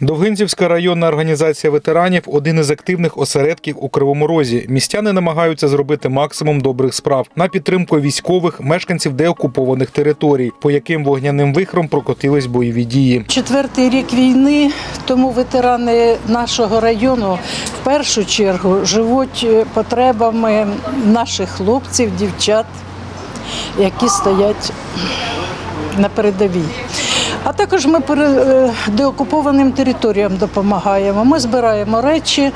Довгинцівська районна організація ветеранів один із активних осередків у Кривому Розі. Містяни намагаються зробити максимум добрих справ на підтримку військових мешканців деокупованих територій, по яким вогняним вихром прокотились бойові дії. Четвертий рік війни, тому ветерани нашого району в першу чергу живуть е, потребами наших хлопців, дівчат, які стоять на передовій. А також ми е, деокупованим територіям допомагаємо. Ми збираємо речі,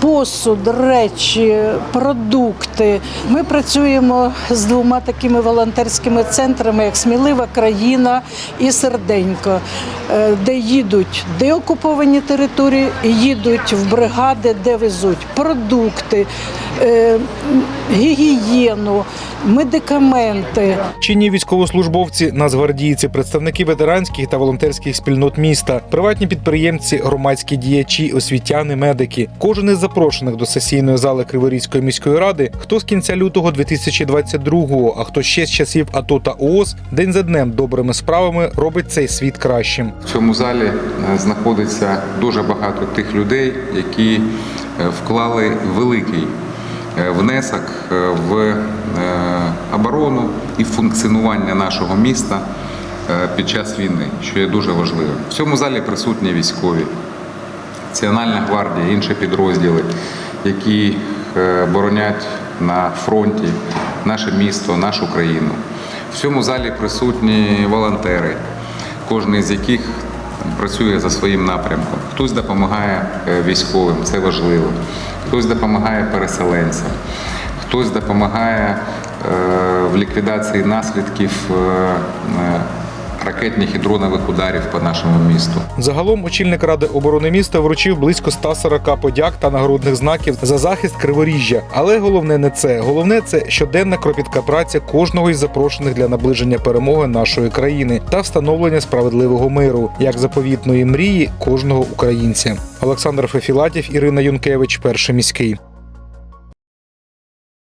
посуд, речі, продукти. Ми працюємо з двома такими волонтерськими центрами, як Смілива країна і Серденько, е, де їдуть деокуповані території, їдуть в бригади, де везуть продукти, е, гігієну, медикаменти. Чинні військовослужбовці, нацгвардійці, представники ветеранських та волонтерських спільнот міста, приватні підприємці, громадські діячі, освітяни, медики. Кожен із запрошених до сесійної зали Криворізької міської ради, хто з кінця лютого 2022-го, а хто ще з часів АТО та ООС, день за днем добрими справами робить цей світ кращим. В цьому залі е, знаходиться дуже багато тих людей, які е, вклали великий е, внесок в оборону і функціонування нашого міста під час війни, що є дуже важливим. В цьому залі присутні військові, Національна гвардія, інші підрозділи, які е, боронять на фронті наше місто, нашу країну. В цьому залі присутні волонтери, кожен з яких працює за своїм напрямком. Хтось допомагає е, військовим, це важливо, хтось допомагає переселенцям, хтось допомагає е, в ліквідації наслідків ракетних і дронових ударів по нашому місту. Загалом очільник ради оборони міста вручив близько 140 подяк та нагородних знаків за захист Криворіжжя. Але головне не це. Головне це щоденна кропітка праця кожного із запрошених для наближення перемоги нашої країни та встановлення справедливого миру, як заповітної мрії кожного українця. Олександр Фефілатів, Ірина Юнкевич, перший міський.